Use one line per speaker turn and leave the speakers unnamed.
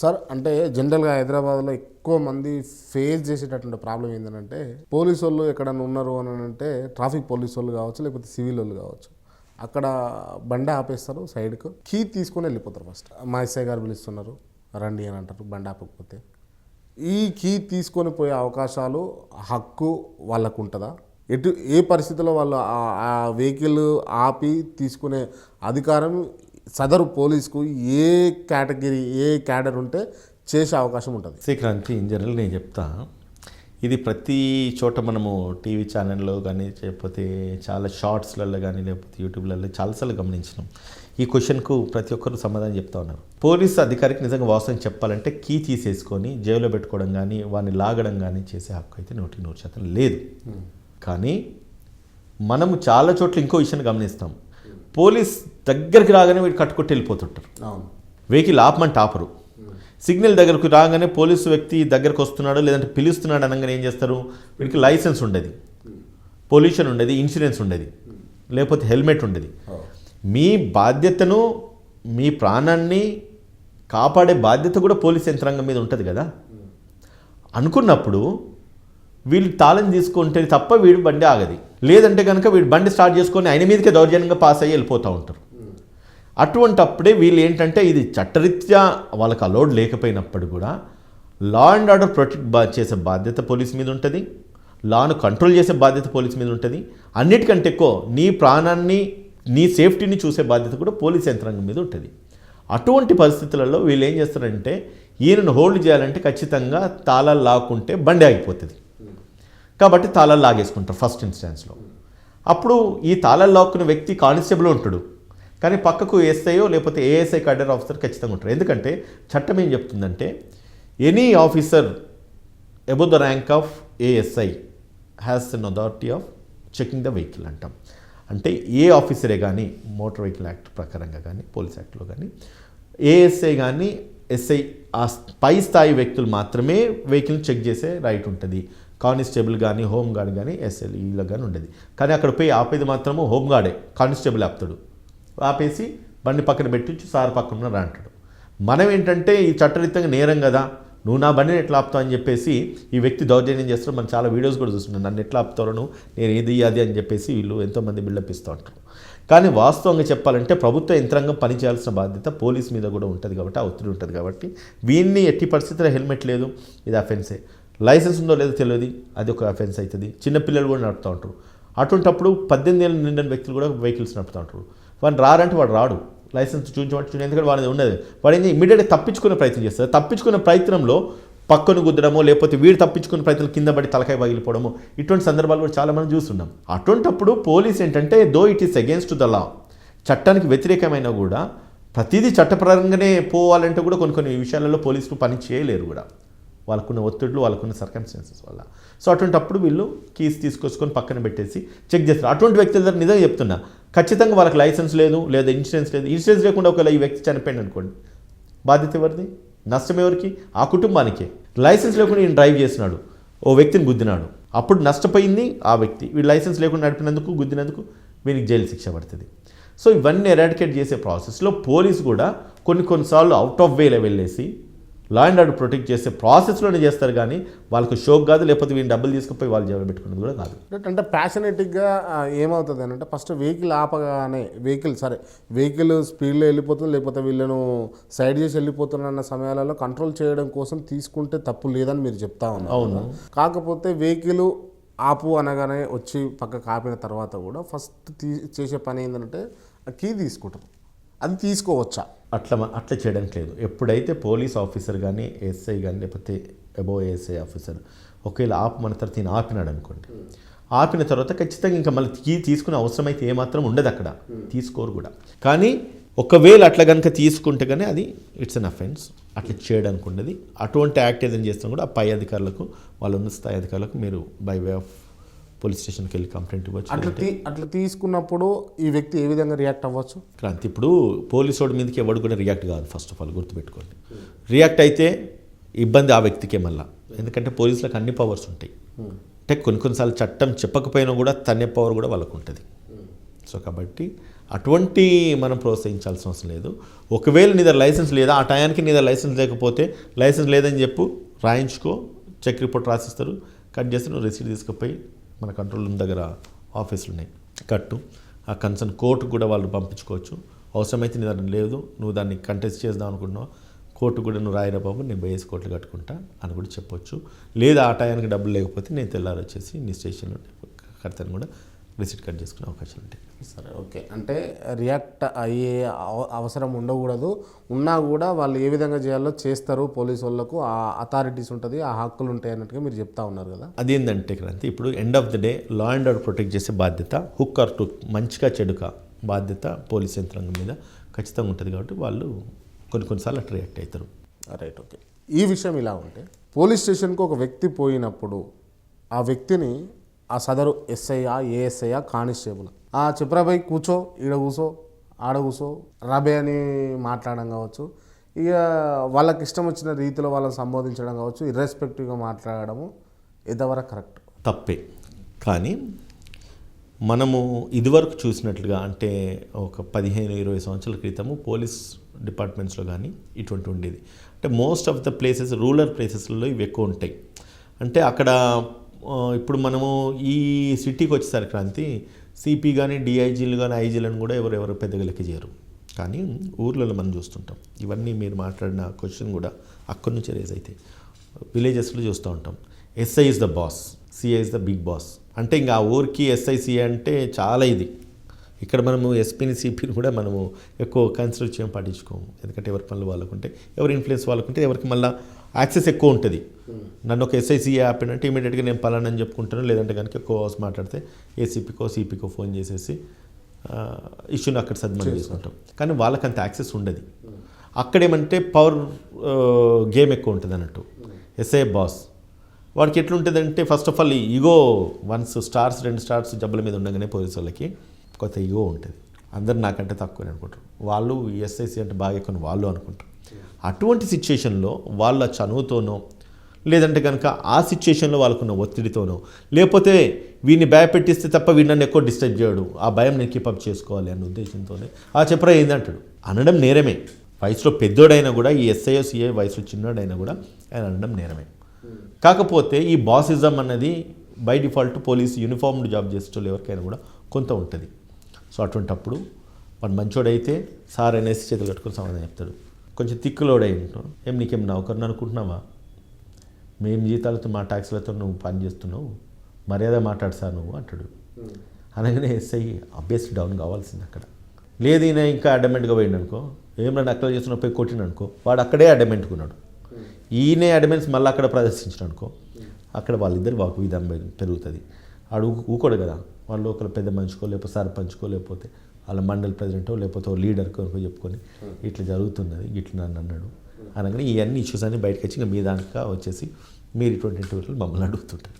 Sir అంటే జనరల్గా హైదరాబాద్లో ఎక్కువ మంది ఫేస్ చేసేటటువంటి ప్రాబ్లం ఏంటంటే పోలీసు వాళ్ళు ఎక్కడన్నా ఉన్నారు అని అంటే ట్రాఫిక్ పోలీసు వాళ్ళు కావచ్చు లేకపోతే సివిల్ వాళ్ళు కావచ్చు. అక్కడ బండి ఆపేస్తారు సైడ్కు. కీ తీసుకొని వెళ్ళిపోతారు ఫస్ట్. మా ఎస్ఐ గారు పిలుస్తున్నారు రండి అని అంటారు బండి ఆపకపోతే. ఈ కీ తీసుకొని పోయే అవకాశాలు హక్కు వాళ్ళకు ఉంటుందా ఎటు ఏ పరిస్థితిలో వాళ్ళు ఆ- ఆ వెహికల్ ఆపి తీసుకునే అధికారం సదరు పోలీస్కు ఏ కేటగిరీ ఏ క్యాడర్ ఉంటే చేసే అవకాశం ఉంటుంది.
శ్రీక్రాంతి ఇన్ జనరల్ నేను చెప్తా ఇది ప్రతి చోట మనము టీవీ ఛానల్లో కానీ లేకపోతే చాలా షార్ట్స్లలో కానీ లేకపోతే యూట్యూబ్లలో చాలాసార్లు గమనించినాం. ఈ క్వశ్చన్కు ప్రతి ఒక్కరు సమాధానం చెప్తా ఉన్నారు. పోలీస్ అధికారికి నిజంగా వాస్తవం చెప్పాలంటే కీ తీసేసుకొని జైల్లో పెట్టుకోవడం కానీ వాడిని లాగడం కానీ చేసే హక్కు అయితే నూటికి నూరు శాతం లేదు. కానీ మనము చాలా చోట్ల ఇంకో విషయాన్ని గమనిస్తాం. పోలీస్ దగ్గరికి రాగానే వీడు కట్టుకొట్టి వెళ్ళిపోతుంటారు. వెహికల్ ఆపమంటే ఆపరు. సిగ్నల్ దగ్గరకు రాగానే పోలీసు వ్యక్తి దగ్గరకు వస్తున్నాడు లేదంటే పిలుస్తున్నాడు అనగానే ఏం చేస్తారు? వీడికి లైసెన్స్ ఉండేది. పొల్యూషన్ ఉండేది ఇన్సూరెన్స్ ఉండేది. లేకపోతే హెల్మెట్ ఉండేది. మీ బాధ్యతను మీ ప్రాణాన్ని కాపాడే బాధ్యత కూడా పోలీస్ యంత్రాంగం మీద ఉంటుంది కదా. అనుకున్నప్పుడు వీళ్ళు తాళం తీసుకుంటే తప్ప వీడు బండి ఆగది. లేదంటే కనుక వీడు బండి స్టార్ట్ చేసుకొని ఆయన మీదకే దౌర్జన్యంగా పాస్ అయ్యి వెళ్ళిపోతూ ఉంటారు. అటువంటి అప్పుడే వీళ్ళు ఏంటంటే ఇది చట్టరీత్యా వాళ్ళకి అలౌడ్ లేకపోయినప్పుడు కూడా లా అండ్ ఆర్డర్ ప్రొటెక్ట్ చేసే బాధ్యత పోలీస్ మీద ఉంటుంది. లాను కంట్రోల్ చేసే బాధ్యత పోలీస్ మీద ఉంటుంది. అన్నిటికంటే ఎక్కువ నీ ప్రాణాన్ని నీ సేఫ్టీని చూసే బాధ్యత కూడా పోలీస్ యంత్రాంగం మీద ఉంటుంది. అటువంటి పరిస్థితులలో వీళ్ళు ఏం చేస్తారంటే ఈయనను హోల్డ్ చేయాలంటే ఖచ్చితంగా తాళాలు లాక్కుంటే బండి ఆగిపోతుంది. కాబట్టి తాళాలు లాగేసుకుంటారు ఫస్ట్ ఇన్స్టాన్స్లో. అప్పుడు ఈ తాళాలు లాక్కున్న వ్యక్తి కానిస్టేబుల్ ఉంటాడు. కానీ పక్కకు ఎస్ఐయో లేకపోతే ఏఎస్ఐ కార్డర్ ఆఫీసర్ ఖచ్చితంగా ఉంటారు. ఎందుకంటే చట్టం ఏం చెప్తుందంటే any officer above the rank of ASI has an authority of checking the vehicle అంటాం. అంటే ఏ ఆఫీసరే కానీ మోటార్ వెహికల్ యాక్ట్ ప్రకారంగా కానీ పోలీస్ యాక్ట్లో కానీ ఏఎస్ఐ కానీ ఎస్ఐ ఆ పై స్థాయి వ్యక్తులు మాత్రమే వెహికల్ని చెక్ చేసే రైట్ ఉంటుంది. కానిస్టేబుల్ కానీ హోమ్ గార్డ్ కానీ ఎస్ఎల్ కానీ ఉండేది. కానీ అక్కడ పోయి ఆపేది మాత్రము హోమ్ గార్డే కానిస్టేబుల్ ఆపుతాడు. ఆపేసి బండి పక్కన పెట్టించి సార్ పక్కన ఉన్నారా అంటాడు. మనం ఏంటంటే ఈ చట్టరీతంగా నేరం కదా నువ్వు నా బండిని ఎట్లా ఆపుతావు అని చెప్పేసి ఈ వ్యక్తి దౌర్జన్యం చేస్తారు మనం చాలా వీడియోస్ కూడా చూస్తున్నాను నన్ను ఎట్లా ఆపుతారో నేను ఏది అది అని చెప్పేసి వీళ్ళు ఎంతోమంది బిల్డప్ ఇస్తూ ఉంటారు. కానీ వాస్తవంగా చెప్పాలంటే ప్రభుత్వ యంత్రాంగం పనిచేయాల్సిన బాధ్యత పోలీస్ మీద కూడా ఉంటుంది కాబట్టి ఆ ఒత్తిడి ఉంటుంది కాబట్టి వీన్ని ఎట్టి పరిస్థితుల్లో హెల్మెట్ లేదు. ఇది అఫెన్సే లైసెన్స్ ఉందో లేదో తెలియదు. అది ఒక అఫెన్స్ అవుతుంది చిన్నపిల్లలు కూడా నడుపుతూ ఉంటారు. అటువంటప్పుడు పద్దెనిమిది ఏళ్ళు నిండిన వ్యక్తులు కూడా వెహికల్స్ నడుపుతూ ఉంటారు. వాడు రారంటే వాడు రాడు. లైసెన్స్ చూపించమంటే చూడండి ఎందుకంటే వాడిది ఉన్నది. వాడు ఏంటి ఇమీడియట్గా తప్పించుకునే ప్రయత్నం చేస్తారు తప్పించుకునే ప్రయత్నంలో పక్కను గుద్దడమో లేకపోతే వీడు తప్పించుకునే ప్రయత్నం కింద పడి తలకాయ పగిలిపోవడము ఇటువంటి సందర్భాలు కూడా చాలా మనం చూస్తున్నాం అటువంటప్పుడు పోలీస్ ఏంటంటే though it is against the law చట్టానికి వ్యతిరేకమైన కూడా ప్రతిదీ చట్టపరంగానే పోవాలంటే కూడా కొన్ని కొన్ని విషయాలలో పోలీసులు పని చేయలేరు కూడా. వాళ్ళకున్న ఒత్తిడులు వాళ్ళకున్న సర్కమ్స్టాన్సెస్ వల్ల. సో అటువంటిప్పుడు వీళ్ళు కీస్ తీసుకొచ్చుకొని పక్కన పెట్టేసి చెక్ చేస్తారు. అటువంటి వ్యక్తి దగ్గర నిజంగా చెప్తున్నా ఖచ్చితంగా వాళ్ళకి లైసెన్స్ లేదు లేదా ఇన్సూరెన్స్ లేదు. ఇన్సూరెన్స్ లేకుండా ఒకవేళ ఈ వ్యక్తి చనిపోయింది అనుకోండి బాధ్యత ఎవరిది? నష్టం ఎవరికి? ఆ కుటుంబానికే. లైసెన్స్ లేకుండా ఈయన డ్రైవ్ చేసినాడు ఓ వ్యక్తిని గుద్దినాడు. అప్పుడు నష్టపోయింది ఆ వ్యక్తి. వీడు లైసెన్స్ లేకుండా నడిపినందుకు గుద్దినందుకు వీనికి జైలు శిక్ష పడుతుంది. సో ఇవన్నీ ఎరాడికేట్ చేసే ప్రాసెస్లో పోలీసు కూడా కొన్ని కొన్నిసార్లు అవుట్ ఆఫ్ వేలో వెళ్ళేసి లా అండ్ ఆర్డర్ ప్రొటెక్ట్ చేసే ప్రాసెస్లోనే చేస్తారు కానీ వాళ్ళకి షోక్ కాదు లేకపోతే వీళ్ళు డబ్బులు తీసుకుపోయి వాళ్ళు జైలు పెట్టుకున్నది కూడా కాదు.
అంటే- ప్యాషనెటిక్గా ఏమవుతుంది అని అంటే ఫస్ట్ వెహికల్ ఆపగానే వెహికల్ సరే వెహికల్ స్పీడ్లో వెళ్ళిపోతుంది లేకపోతే వీళ్ళను సైడ్ చేసి వెళ్ళిపోతున్న సమయాలలో కంట్రోల్ చేయడం కోసం తీసుకుంటే తప్పు లేదని మీరు చెప్తా ఉన్నారు
అవును.
కాకపోతే వెహికల్ ఆపు అనగానే వచ్చి పక్కకు ఆపిన తర్వాత కూడా ఫస్ట్ తీ చేసే పని ఏంటంటే కీ తీసుకుంటారు. అది తీసుకోవచ్చా?
అట్లా అట్లా చేయడానికి లేదు. ఎప్పుడైతే పోలీస్ ఆఫీసర్ కానీ ఎస్ఐ కానీ లేకపోతే అబో ఎస్ఐ ఆఫీసర్ ఒకవేళ ఆపమన్న తర్వాత ఈయన ఆపినాడు అనుకోండి ఆపిన తర్వాత ఖచ్చితంగా ఇంకా మళ్ళీ తీ తీసుకునే అవసరం అయితే ఏమాత్రం ఉండదు అక్కడ. తీసుకోరు కూడా. కానీ ఒకవేళ అట్లా కనుక తీసుకుంటే కానీ అది ఇట్స్ అన్ అఫెన్స్. అట్లా చేయడానికి ఉండదు. అటువంటి యాక్ట్ ఏదైనా చేస్తాం కూడా ఆ పై అధికారులకు వాళ్ళ ఉన్న స్థాయి అధికారులకు మీరు బై వే ఆఫ్ పోలీస్ స్టేషన్కి వెళ్ళి కంప్లైంట్ ఇవ్వచ్చు
అట్లా తీసుకున్నప్పుడు ఈ వ్యక్తి ఏ విధంగా రియాక్ట్ అవ్వచ్చు?
క్రాంతి ఇప్పుడు పోలీసు వాడి మీదకి ఎవడు కూడా రియాక్ట్ కాదు ఫస్ట్ ఆఫ్ ఆల్ గుర్తుపెట్టుకోండి. రియాక్ట్ అయితే ఇబ్బంది ఆ వ్యక్తికే మళ్ళా. ఎందుకంటే పోలీసులకు అన్ని పవర్స్ ఉంటాయి. అంటే కొన్ని కొన్నిసార్లు చట్టం చెప్పకపోయినా కూడా తన్నే పవర్ కూడా వాళ్ళకు ఉంటుంది. సో కాబట్టి అటువంటి మనం ప్రోత్సహించాల్సిన అవసరం లేదు. ఒకవేళ నీ దగ్గర లైసెన్స్ లేదా ఆ టయానికి నీ దగ్గర లైసెన్స్ లేకపోతే లైసెన్స్ లేదని చెప్పు రాయించుకో చెక్ రిపోర్ట్ రాసిస్తారు కట్ చేస్తే నువ్వు రిసీట్ తీసుకుపోయి మన కంట్రోల్ రూమ్ దగ్గర ఆఫీసులు ఉన్నాయి కట్టు. ఆ కన్సర్న్ కోర్టుకు కూడా వాళ్ళు పంపించుకోవచ్చు. అవసరమైతే నీ దాన్ని లేదు నువ్వు దాన్ని కంటెస్ట్ చేద్దాం అనుకుంటున్నావు కోర్టు కూడా నువ్వు రాయిరా బాబు నేను బేస్ కోట్లు కట్టుకుంటా అని కూడా చెప్పొచ్చు. లేదా ఆ టయానికి డబ్బులు లేకపోతే నేను తెల్లారొచ్చేసి నీ స్టేషన్లో కడతాను కూడా. రిసీట్ కట్ చేసుకునే అవకాశాలు ఉంటాయి.
సరే ఓకే. అంటే రియాక్ట్ అయ్యే అవ- అవసరం ఉండకూడదు. ఉన్నా కూడా వాళ్ళు ఏ విధంగా చేయాలో చేస్తారు పోలీసు వాళ్ళకు. ఆ అథారిటీస్ ఉంటుంది ఆ హక్కులు ఉంటాయి అన్నట్టుగా మీరు చెప్తా ఉన్నారు కదా.
అదేంటంటే క్రాంతి ఇప్పుడు end of the day law and order protect చేసే బాధ్యత హుక్ ఆర్ టు మంచిగా చెడుక బాధ్యత పోలీస్ యంత్రాంగం మీద ఖచ్చితంగా ఉంటుంది కాబట్టి వాళ్ళు కొన్ని కొన్నిసార్లు అట్లా రియాక్ట్ అవుతారు.
రైట్ ఓకే ఈ విషయం ఇలా ఉంటే పోలీస్ స్టేషన్కు ఒక వ్యక్తి పోయినప్పుడు ఆ వ్యక్తిని ఆ సదరు ఎస్ఐయా ఏఎస్ఐయా కానిస్టేబుల్. ఆ చిప్రాబాయ్ కూర్చో ఈడ కూర్చో ఆడ కూర్చో రబే అని మాట్లాడడం కావచ్చు. ఇక వాళ్ళకి ఇష్టం వచ్చిన రీతిలో వాళ్ళని సంబోధించడం కావచ్చు ఇర్రెస్పెక్టివ్గా మాట్లాడడము ఎంతవరకు కరెక్ట్?
తప్పే. కానీ మనము ఇదివరకు చూసినట్లుగా అంటే ఒక పదిహేను ఇరవై సంవత్సరాల క్రితము పోలీస్ డిపార్ట్మెంట్స్లో కానీ ఇటువంటి ఉండేది. అంటే most of the places rural ప్లేసెస్లో ఇవి ఎక్కువ ఉంటాయి. అంటే అక్కడ ఇప్పుడు మనము ఈ సిటీకి వచ్చేసారి క్రాంతి సిపి కానీ డిఐజీలు కానీ ఐజీలను కూడా ఎవరెవరు ఎవరు పెద్దగా లెక్క చేయరు. కానీ ఊర్లలో మనం చూస్తుంటాం. ఇవన్నీ మీరు మాట్లాడిన క్వశ్చన్ కూడా అక్కడి నుంచి రేజ్ అవుతాయి విలేజెస్లో చూస్తూ ఉంటాం. SI is the boss CI is the big boss. అంటే ఇంకా ఆ ఊరికి ఎస్ఐ సిఐ అంటే చాలా ఇది. ఇక్కడ మనము ఎస్పీని సిపిని కూడా మనము ఎక్కువ కన్సిడర్ చేయడం పాటించుకోము. ఎందుకంటే ఎవరి పనులు వాళ్ళకుంటే ఎవరి ఇన్ఫ్లుయెన్స్ వాళ్ళకుంటే ఎవరికి మళ్ళీ యాక్సెస్ ఎక్కువ ఉంటుంది. నన్ను ఒక ఎస్ఐసి యాప్ అంటే ఇమీడియట్గా నేను పలానా అని చెప్పుకుంటాను లేదంటే కనుక ఎక్కువ అవర్స్ మాట్లాడితే ఏసీపీకో సిపికో ఫోన్ చేసేసి ఇష్యూని అక్కడ సద్మని చేసుకుంటాం. కానీ వాళ్ళకి అంత యాక్సెస్ ఉండదు. అక్కడేమంటే పవర్ గేమ్ ఎక్కువ ఉంటుంది అన్నట్టు. ఎస్ఐ బాస్ వాడికి ఎట్లుంటుందంటే first of all ego once stars రెండు స్టార్స్ జబ్బల మీద ఉండగానే పోలీసు వాళ్ళకి కొత్త ఈగో ఉంటుంది. అందరు నాకంటే తక్కువ అనుకుంటారు. వాళ్ళు ఎస్ఐసి అంటే బాగా ఎక్కువ వాళ్ళు అనుకుంటారు. అటువంటి సిచ్యుయేషన్లో వాళ్ళ చనువుతోనో లేదంటే కనుక ఆ సిచ్యుయేషన్లో వాళ్ళకున్న ఒత్తిడితోనో లేకపోతే వీడిని భయపెట్టిస్తే తప్ప వీడిని నన్ను ఎక్కువ డిస్టర్బ్ చేయడు. ఆ భయం నేను కీపప్ చేసుకోవాలి అన్న ఉద్దేశంతోనే. ఆ చెప్పరా ఏందంటాడు? అనడం నేరమే. వయసులో పెద్దోడైనా కూడా ఈ ఎస్ఐఓ సిఐ వయసులో చిన్నోడైనా కూడా ఆయన అనడం నేరమే. కాకపోతే ఈ బాసిజం అన్నది by default police uniformed job చేసేటోళ్ళు ఎవరికైనా కూడా కొంత ఉంటుంది. సో అటువంటప్పుడు వాడు మంచోడైతే సార్ అనేసి చేతులు కట్టుకుని సమాధానం చెప్తాడు. కొంచెం తిక్కులోడై ఉంటాం ఏం నీకేం నౌకర్ని అనుకుంటున్నావా? మేము జీతాలతో మా ట్యాక్స్లతో నువ్వు పని చేస్తున్నావు. మర్యాద మాట్లాడు సార్ నువ్వు అంటాడు. అనగానే ఎస్ఐ అభ్యస్ డౌన్ కావాల్సింది అక్కడ. లేదు ఈయన ఇంకా అడమెంట్గా పోయిండు అనుకో. ఏమైనా నక్కలు చేస్తున్న పోయి కొట్టిండు అనుకో. వాడు అక్కడే అడమెంట్కున్నాడు ఈయనే అడమెంట్స్ మళ్ళీ అక్కడ ప్రదర్శించడం అనుకో. అక్కడ వాళ్ళిద్దరు వాకు విధం పెరుగుతుంది. ఆడు ఊ- ఊకోడు కదా. వాళ్ళు ఒకరు పెద్ద మనిషికో లేకపోతే సర్పంచ్కో లేకపోతే వాళ్ళ మండల్ ప్రెసిడెంటో లేకపోతే లీడర్ కొనుకో చెప్పుకొని ఇట్లా జరుగుతున్నది ఇట్లా నన్ను అన్నాడు. అనగానే ఇవన్నీ ఇష్యూస్ అన్ని బయటకు వచ్చి ఇంకా మీ దానికా వచ్చేసి మీరు ఇటువంటి ఇంటర్వ్యూలు మమ్మల్ని అడుగుతుంటారు.